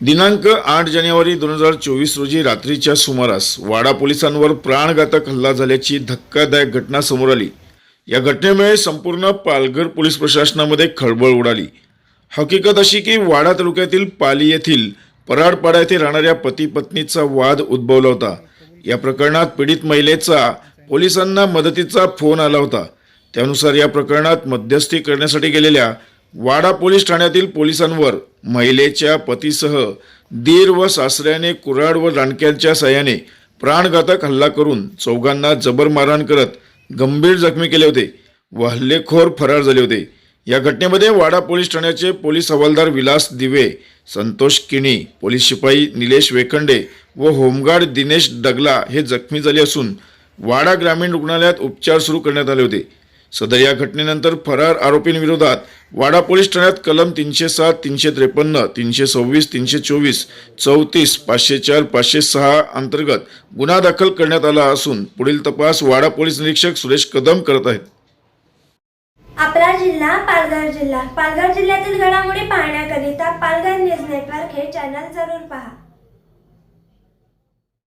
दिनांक आठ जानेवारी दोन हजार चोवीस रोजी रात्रीच्या सुमारास वाडा पोलिसांवर प्राणघातक हल्ला झाल्याची धक्कादायक घटना समोर आली. या घटनेमुळे संपूर्ण पालघर पोलीस प्रशासनामध्ये खळबळ उडाली. हकीकत अशी की वाडा तालुक्यातील पाली येथील पराडपाडा येथे राहणाऱ्या पती पत्नीचा वाद उद्भवला होता. या प्रकरणात पीडित महिलेचा पोलिसांना मदतीचा फोन आला होता. त्यानुसार या प्रकरणात मध्यस्थी करण्यासाठी गेलेल्या वाडा पोलीस ठाण्यातील पोलिसांवर महिलेच्या पतीसह दीर व सासऱ्याने कुऱ्हाड व दांडक्यांच्या सहाय्याने प्राणघातक हल्ला करून चौघांना जबर मारहाण करत गंभीर जखमी केले होते व हल्लेखोर फरार झाले होते. या घटनेमध्ये वाडा पोलीस ठाण्याचे पोलीस हवालदार विलास दिवे संतोष किणी पोलीस शिपाई निलेश वेखंडे व होमगार्ड दिनेश डगला हे जखमी झाले असून वाडा ग्रामीण रुग्णालयात उपचार सुरू करण्यात आले होते. सदर या घटनेनंतर फरार आरोपींविरोधात वाडा पोलीस ठाण्यात कलम तीनशे सात तीनशे त्रेपन्न तीनशे सव्वीस तीनशे चोवीस चौतीस पाचशे चार पाचशे सहा अंतर्गत गुन्हा दाखल करण्यात आला असून पुढील तपास वाडा पोलीस निरीक्षक सुरेश कदम करत आहेत. आपला जिल्हा पालघर जिल्हा. पालघर जिल्ह्यातील घडामोडी पाहण्याकरिता पालघर न्यूज नेटवर्क हे चॅनल जरूर पहा.